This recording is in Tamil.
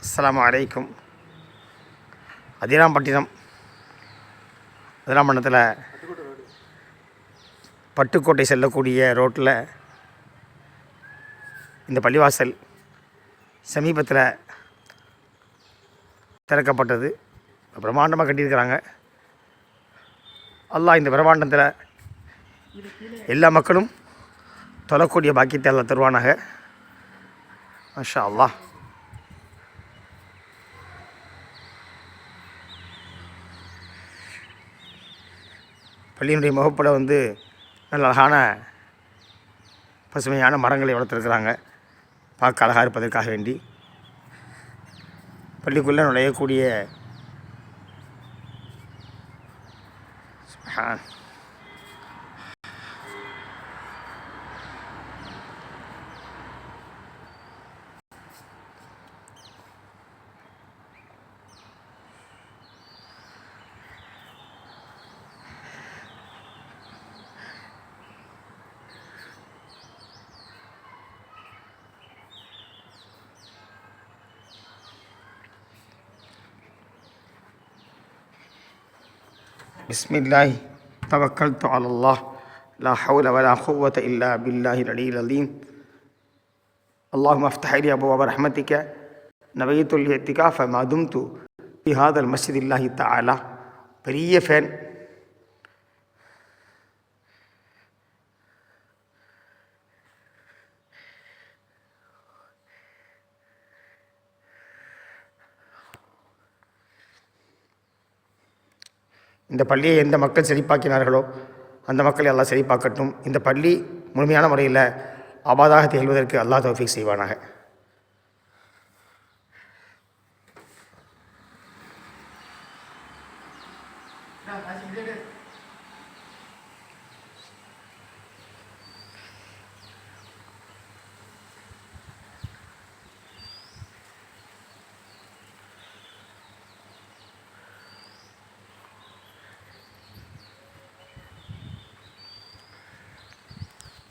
அஸ்லாம் வலைக்கும் அதிராம்பட்டினம். அதிராம்பட்டினத்தில் பட்டுக்கோட்டை செல்லக்கூடிய ரோட்டில் இந்த பள்ளிவாசல் சமீபத்தில் திறக்கப்பட்டது. பிரம்மாண்டமாக கட்டியிருக்கிறாங்க. அல்லாஹ் இந்த பிரம்மாண்டத்தில் எல்லா மக்களும் தொழக்கூடிய பாக்கியத்தை எல்லாம் தருவானாக. மஷா அல்லாஹ். பள்ளியினுடைய முகப்பட வந்து நல்ல அழகான பசுமையான மரங்களை வளர்த்துருக்குறாங்க. பார்க்க அழகாக இருப்பதற்காக வேண்டி. பள்ளிக்குள்ளே நுழையக்கூடிய بسم الله. توكلت على الله. لا حول ولا قوة إلا بالله العلي العظيم. اللهم افتح لي أبواب رحمتك. نبيت الإعتكاف ما دمت في هذا المسجد الله تعالى. பெரிய ஃபேன் இந்த பள்ளியை எந்த மக்கள் செழிப்பாக்கினார்களோ அந்த மக்களை எல்லாம் செழிப்பாக்கட்டும். இந்த பள்ளி முழுமையான முறையில் அபாதாக திகழ்வதற்கு அல்லாஹ் தோஃபிக் செய்வானாக.